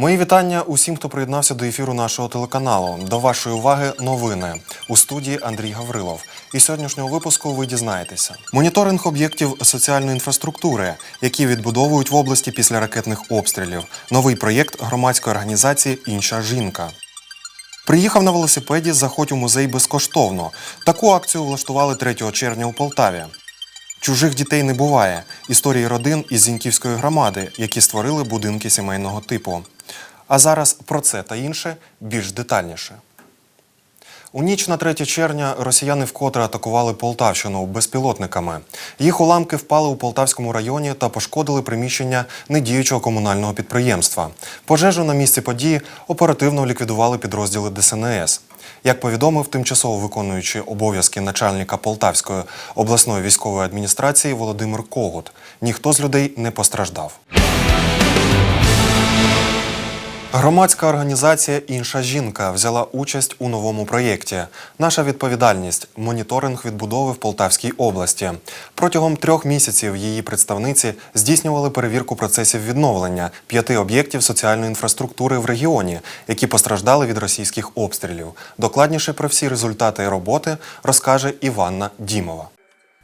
Мої вітання усім, хто приєднався до ефіру нашого телеканалу. До вашої уваги новини у студії Андрій Гаврилов. І сьогоднішнього випуску ви дізнаєтеся: моніторинг об'єктів соціальної інфраструктури, які відбудовують в області після ракетних обстрілів. Новий проєкт громадської організації Інша жінка. Приїхав на велосипеді Заходь у музей безкоштовно. Таку акцію влаштували 3 червня у Полтаві. Чужих дітей не буває. Історії родин із Зіньківської громади, які створили будинки сімейного типу. А зараз про це та інше більш детальніше. У ніч на 3 червня росіяни вкотре атакували Полтавщину безпілотниками. Їх уламки впали у Полтавському районі та пошкодили приміщення недіючого комунального підприємства. Пожежу на місці події оперативно ліквідували підрозділи ДСНС. Як повідомив тимчасово виконуючий обов'язки начальника Полтавської обласної військової адміністрації Володимир Когут, ніхто з людей не постраждав. Громадська організація Інша жінка взяла участь у новому проєкті. Наша відповідальність моніторинг відбудови в Полтавській області. Протягом трьох місяців її представниці здійснювали перевірку процесів відновлення п'яти об'єктів соціальної інфраструктури в регіоні, які постраждали від російських обстрілів. Докладніше про всі результати роботи розкаже Іванна Дімова.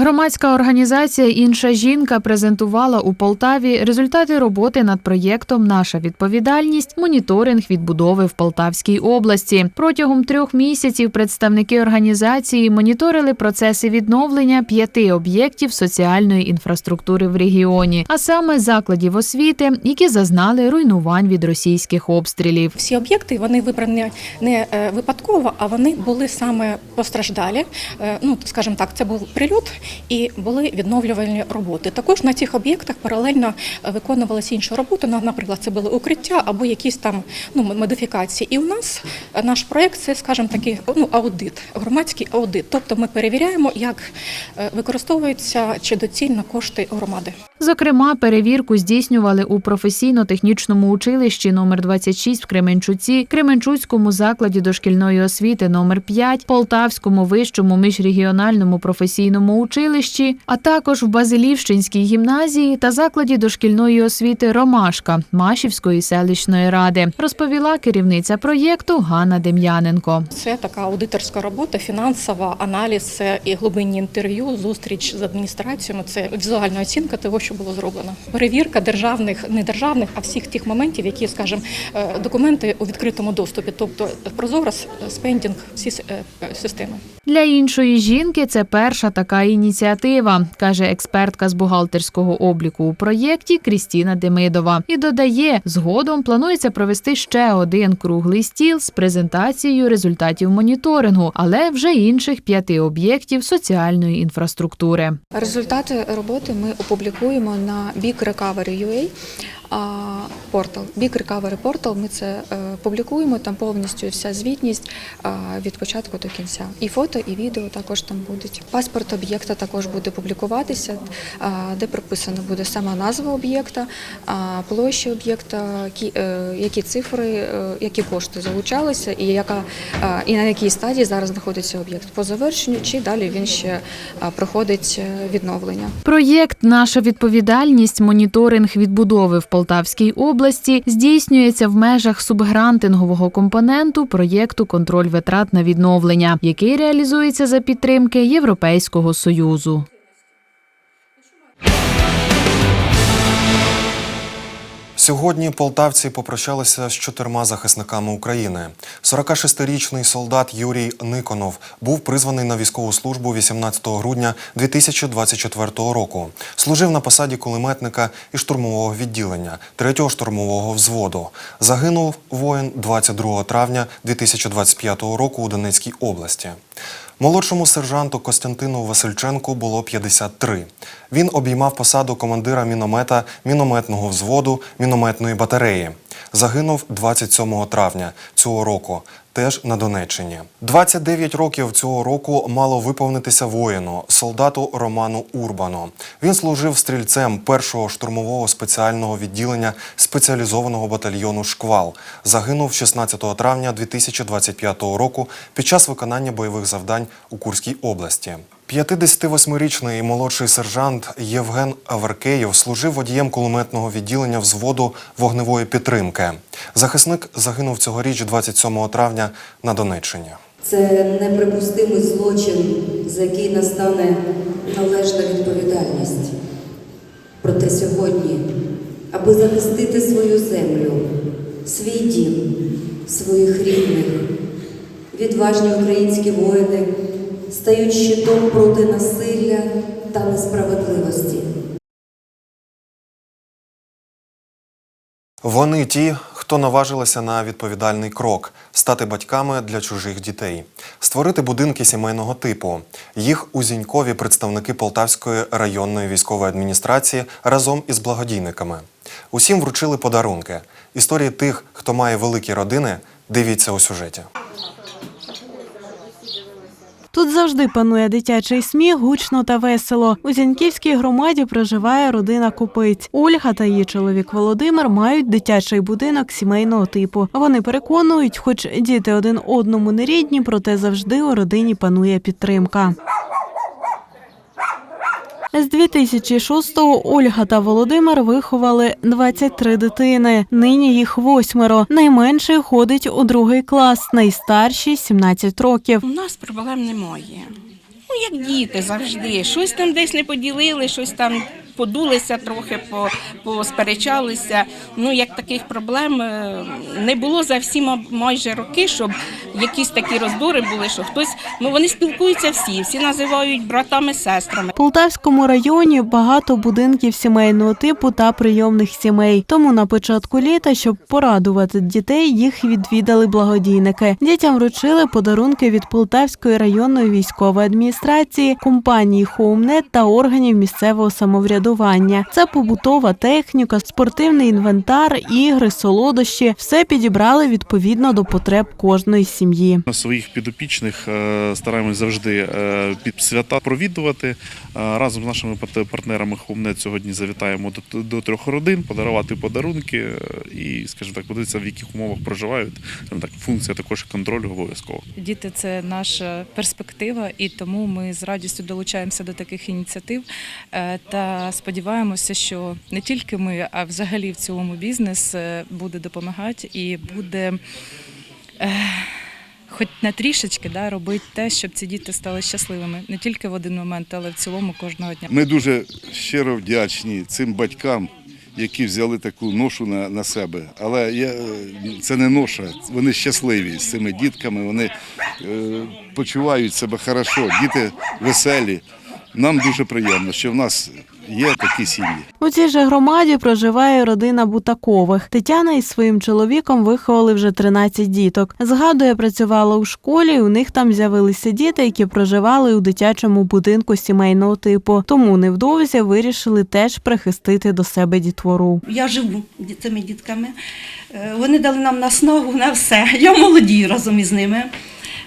Громадська організація Інша жінка презентувала у Полтаві результати роботи над проєктом Наша відповідальність моніторинг відбудови в Полтавській області. Протягом трьох місяців представники організації моніторили процеси відновлення п'яти об'єктів соціальної інфраструктури в регіоні, а саме закладів освіти, які зазнали руйнувань від російських обстрілів. Всі об'єкти вони вибрані не е, випадково, а вони були саме постраждалі. Е, Ну, скажімо так, це був прильот і були відновлювальні роботи. Також на цих об'єктах паралельно е, виконувалися інші роботи. на- Наприклад, це були укриття або якісь там ну модифікації. І у нас е, наш проект це, скажімо, такий ну аудит, громадський аудит. Тобто ми перевіряємо, як е, використовуються чи доцільно кошти громади. Зокрема, перевірку здійснювали у професійно-технічному училищі номер 26 в Кременчуці, Кременчуцькому закладі дошкільної освіти номер 5 Полтавському вищому міжрегіональному професійному училищі, а також в Базилівщинській гімназії та закладі дошкільної освіти Ромашка Машівської селищної ради, розповіла керівниця проєкту Ганна Дем'яненко. Це така аудиторська робота, фінансова, аналіз і глибинні інтерв'ю, зустріч з адміністраціями. Це візуальна оцінка того, що було зроблено. Перевірка державних, не державних, а всіх тих моментів, які, скажімо, е, документи у відкритому доступі, тобто прозоро спендінг, всі е, системи. Для іншої жінки це перша така ініціатива, каже експертка з бухгалтерського обліку у проєкті Крістіна Демидова. І додає, згодом планується провести ще один круглий стіл з презентацією результатів моніторингу, але вже інших п'яти об'єктів соціальної інфраструктури. Результати роботи ми опублікуємо на бік Recovery UA а, портал. Big Recovery Portal ми це е, публікуємо, там повністю вся звітність від початку до кінця. І фото, і відео також там будуть. Паспорт об'єкта також буде публікуватися, де прописано буде сама назва об'єкта, площа об'єкта, е, які цифри, е, які кошти залучалися, і яка і на якій стадії зараз знаходиться об'єкт по завершенню, чи далі він ще проходить відновлення. Проєкт Наша відповідальність моніторинг відбудови в Полтавській області здійснюється в межах субгрантингового компоненту проєкту Контроль витрат на відновлення, який реалізується за підтримки Європейського союзу. Сьогодні полтавці попрощалися з чотирма захисниками України. 46-річний солдат Юрій Никонов був призваний на військову службу 18 грудня 2024 року. Служив на посаді кулеметника і штурмового відділення 3-го штурмового взводу. Загинув воїн 22 травня 2025 року у Донецькій області. Молодшому сержанту Костянтину Васильченку було 53. Він обіймав посаду командира міномета мінометного взводу мінометної батареї. Загинув 27 травня цього року. Теж на Донеччині. 29 років цього року мало виповнитися воїну, солдату Роману Урбану. Він служив стрільцем першого штурмового спеціального відділення спеціалізованого батальйону Шквал. Загинув 16 травня 2025 року під час виконання бойових завдань у Курській області. 58-річний молодший сержант Євген Аверкеєв служив водієм кулеметного відділення взводу вогневої підтримки. Захисник загинув цьогоріч 27 травня на Донеччині. Це неприпустимий злочин, за який настане належна відповідальність. Проте сьогодні, аби захистити свою землю, свій дім, своїх рідних, відважні українські воїни стають щитом проти насилля та несправедливості. Вони ті, хто наважилися на відповідальний крок стати батьками для чужих дітей, створити будинки сімейного типу. Їх у Зінькові представники Полтавської районної військової адміністрації разом із благодійниками. Усім вручили подарунки. Історії тих, хто має великі родини, дивіться у сюжеті. Тут завжди панує дитячий сміх, гучно та весело. У Зіньківській громаді проживає родина Купиць. Ольга та її чоловік Володимир мають дитячий будинок сімейного типу. Вони переконують, хоч діти один одному не рідні, проте завжди у родині панує підтримка. З 2006-го Ольга та Володимир виховали 23 дитини. Нині їх восьмеро. Найменший ходить у другий клас, найстарший 17 років. У нас проблем немає. Ну, як діти завжди. Щось там десь не поділили, щось там подулися трохи, по, посперечалися. Ну, як таких проблем е, не було за всі майже роки, щоб якісь такі роздори були, що хтось. Ну, вони спілкуються всі, всі називають братами, сестрами. В Полтавському районі багато будинків сімейного типу та прийомних сімей. Тому на початку літа, щоб порадувати дітей, їх відвідали благодійники. Дітям вручили подарунки від Полтавської районної військової адміністрації, компанії Хоумнет та органів місцевого самоврядування. Це побутова техніка, спортивний інвентар, ігри, солодощі. Все підібрали відповідно до потреб кожної сім'ї. На своїх підопічних е, стараємось завжди е, під свята провідувати. Е, Разом з нашими пат- партнерами Хомнет сьогодні завітаємо до, до трьох родин, подарувати подарунки і, скажімо так, подивитися, в яких умовах проживають. Так, функція також контролю обов'язково. Діти це наша перспектива, і тому ми з радістю долучаємося до таких ініціатив та сподіваємося, що не тільки ми, а взагалі в цілому бізнес е, буде допомагати і буде. е, Хоч на трішечки да, робити те, щоб ці діти стали щасливими не тільки в один момент, але в цілому кожного дня. Ми дуже щиро вдячні цим батькам, які взяли таку ношу на, на себе. Але я, е, це не ноша, вони щасливі з цими дітками, вони е, почувають себе хорошо, діти веселі. Нам дуже приємно, що в нас є такі сім'ї. У цій же громаді проживає родина Бутакових. Тетяна із своїм чоловіком виховали вже 13 діток. Згадує, працювала у школі. і У них там з'явилися діти, які проживали у дитячому будинку сімейного типу. Тому невдовзі вирішили теж прихистити до себе дітвору. Я живу ді- цими дітками. Е, Вони дали нам наснагу на все. Я молодію разом із ними.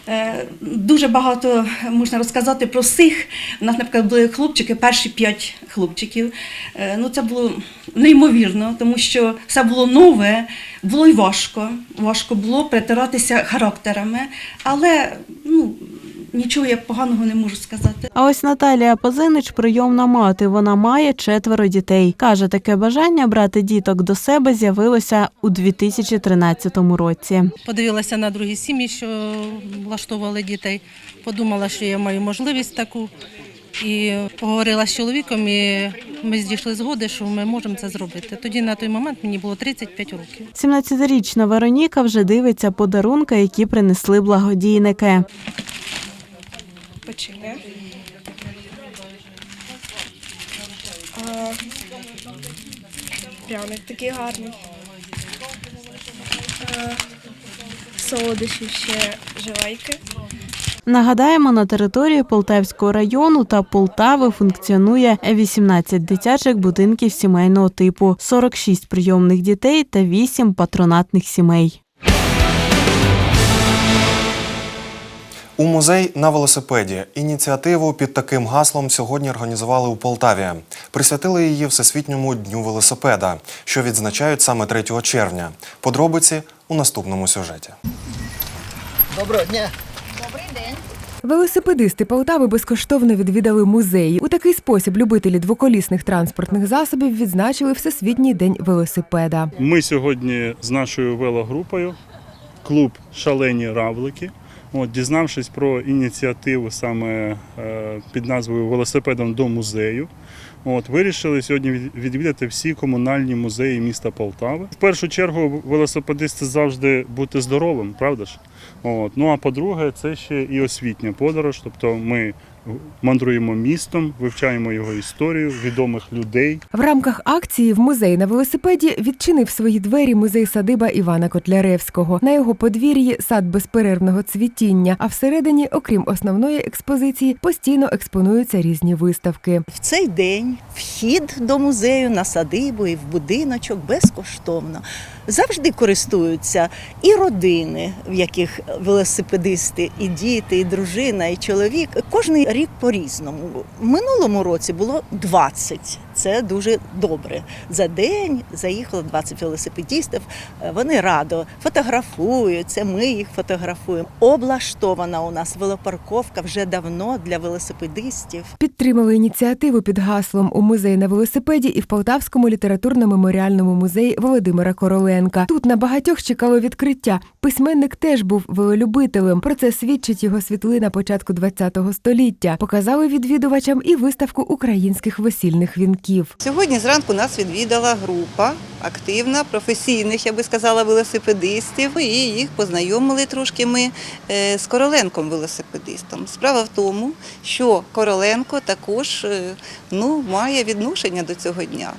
Е, Дуже багато можна розказати про всіх. У нас, наприклад, були хлопчики, перші п'ять хлопчиків. Е, Ну, це було неймовірно, тому що все було нове, було й важко. Важко було притиратися характерами, але ну, нічого я поганого не можу сказати. А ось Наталія Позинич прийомна мати. Вона має четверо дітей. Каже, таке бажання брати діток до себе з'явилося у 2013 році. подивилася на другі сім'ї, що влаштовували дітей. Подумала, що я маю можливість таку. І поговорила з чоловіком, і ми дійшли згоди, що ми можемо це зробити. Тоді на той момент мені було 35 років. 17-річна Вероніка вже дивиться подарунки, які принесли благодійники. Почекай. Пряник такий гарний. Солодощі ще живайки. Нагадаємо, на території Полтавського району та Полтави функціонує 18 дитячих будинків сімейного типу, 46 прийомних дітей та 8 патронатних сімей. У музей на велосипеді ініціативу під таким гаслом сьогодні організували у Полтаві. Присвятили її Всесвітньому дню велосипеда, що відзначають саме 3 червня. Подробиці у наступному сюжеті. Доброго дня. Велосипедисти Полтави безкоштовно відвідали музеї. У такий спосіб любителі двоколісних транспортних засобів відзначили Всесвітній день велосипеда. Ми сьогодні з нашою велогрупою, клуб Шалені Равлики. От, дізнавшись про ініціативу саме е, під назвою Велосипедом до музею, от, вирішили сьогодні відвідати всі комунальні музеї міста Полтави. В першу чергу велосипедисти завжди бути здоровим, правда ж? От. Ну а по-друге, це ще і освітня подорож. Тобто ми мандруємо містом, вивчаємо його історію, відомих людей. В рамках акції в музей на велосипеді відчинив свої двері музей садиба Івана Котляревського. На його подвір'ї сад безперервного цвітіння. А всередині, окрім основної експозиції, постійно експонуються різні виставки. В цей день вхід до музею на садибу і в будиночок безкоштовно. Завжди користуються і родини, в яких велосипедисти, і діти, і дружина, і чоловік. Кожний рік по-різному. В минулому році було 20. Це дуже добре. За день заїхало 20 велосипедистів. Е, Вони радо фотографуються. Ми їх фотографуємо. Облаштована у нас велопарковка вже давно для велосипедистів. Підтримали ініціативу під гаслом у музей на велосипеді і в Полтавському літературно-меморіальному музеї Володимира Короленка. Тут на багатьох чекало відкриття. Письменник теж був велолюбителем. Про це свідчить його світлина початку ХХ століття. Показали відвідувачам і виставку українських весільних вінків. Сьогодні зранку нас відвідала група активна, професійних, я би сказала, велосипедистів. І їх познайомили трошки ми е, з Короленком велосипедистом. Справа в тому, що Короленко також е, ну, має відношення до цього дня.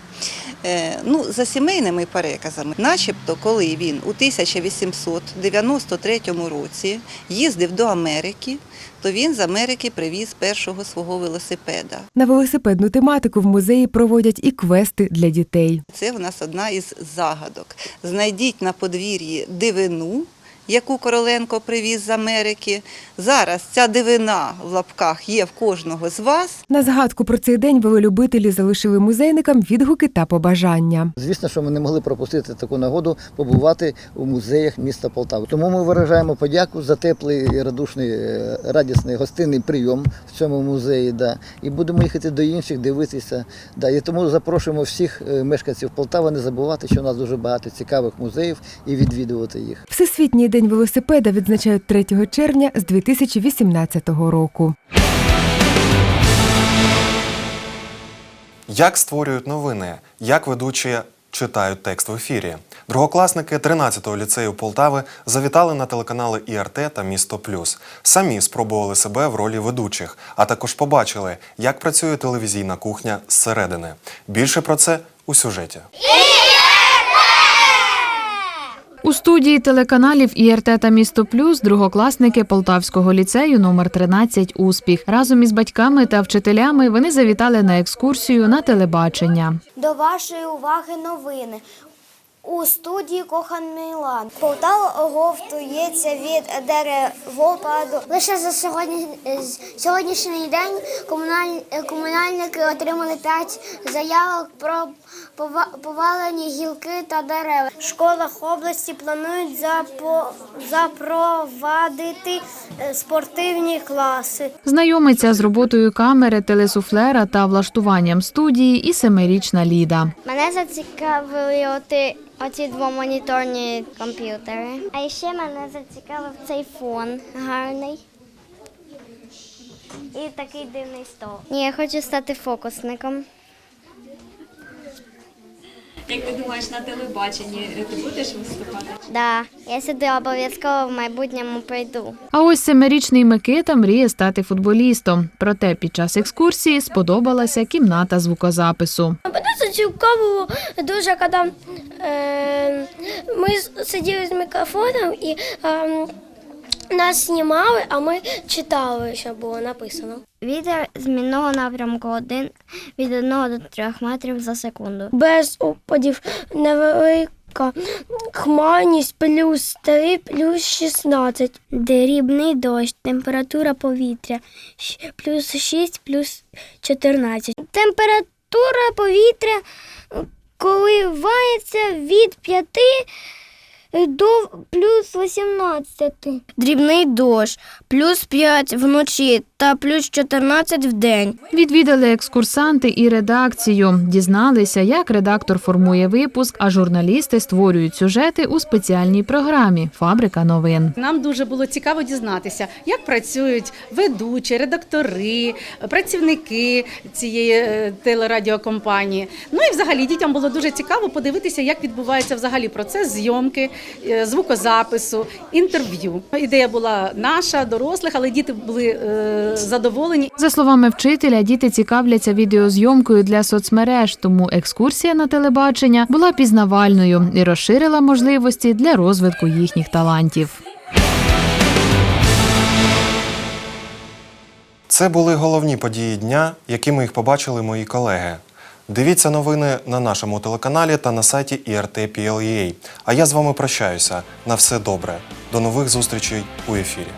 Е, Ну, за сімейними переказами, начебто, коли він у 1893 році їздив до Америки, то він з Америки привіз першого свого велосипеда. На велосипедну тематику в музеї проводять і квести для дітей. Це в нас одна із загадок. Знайдіть на подвір'ї дивину, яку Короленко привіз з Америки. Зараз ця дивина в лапках є в кожного з вас. На згадку про цей день велолюбителі залишили музейникам відгуки та побажання. Звісно, що ми не могли пропустити таку нагоду побувати у музеях міста Полтави. Тому ми виражаємо подяку за теплий, радушний, е, радісний гостинний прийом в цьому музеї. Да. І будемо їхати до інших, дивитися. Да. І тому запрошуємо всіх е, мешканців Полтави не забувати, що у нас дуже багато цікавих музеїв і відвідувати їх. Всесвітній день велосипеда відзначають 3 червня з 2018 року. Як створюють новини? Як ведучі читають текст в ефірі? Другокласники 13-го ліцею Полтави завітали на телеканали ІРТ та Місто Плюс. Самі спробували себе в ролі ведучих, а також побачили, як працює телевізійна кухня зсередини. Більше про це у сюжеті. У студії телеканалів ІРТ та Місто Плюс другокласники Полтавського ліцею номер 13 Успіх. Разом із батьками та вчителями вони завітали на екскурсію на телебачення. До вашої уваги новини. У студії Кохан Мілан. Полтава оговтується від деревопаду. Лише за сьогодні, сьогоднішній день комуналь, комунальники отримали 5 заявок про повалені гілки та дерева. В школах області планують запо, запровадити е, спортивні класи. Знайомиться з роботою камери, телесуфлера та влаштуванням студії і семирічна Ліда. Мене зацікавили оти, оці двомоніторні комп'ютери. А ще мене зацікавив цей фон гарний. І такий дивний стол. Ні, я хочу стати фокусником. Як ти думаєш на телебаченні, ти будеш виступати? Да, я сюди обов'язково в майбутньому прийду. А ось семирічний Микита мріє стати футболістом. Проте під час екскурсії сподобалася кімната звукозапису. Мене зацікавило дуже, коли е, ми сиділи з мікрофоном і е, Нас знімали, а ми читали, що було написано. Вітер змінного напрямку один від 1 до 3 метрів за секунду. Без опадів невелика хмарність плюс 3, плюс 16. Дрібний дощ, температура повітря плюс 6, плюс 14. Температура повітря коливається від 5 до плюс 18. Дрібний дощ, плюс 5 вночі та плюс 14 в день. Відвідали екскурсанти і редакцію, дізналися, як редактор формує випуск, а журналісти створюють сюжети у спеціальній програмі Фабрика новин. Нам дуже було цікаво дізнатися, як працюють ведучі, редактори, працівники цієї е, телерадіокомпанії. Ну і взагалі дітям було дуже цікаво подивитися, як відбувається взагалі процес зйомки, звукозапису, інтерв'ю. Ідея була наша, дорослих, але діти були е, задоволені. За словами вчителя, діти цікавляться відеозйомкою для соцмереж, тому екскурсія на телебачення була пізнавальною і розширила можливості для розвитку їхніх талантів. Це були головні події дня, якими їх побачили мої колеги. Дивіться новини на нашому телеканалі та на сайті IRT.PLEA. А я з вами прощаюся. На все добре. До нових зустрічей у ефірі.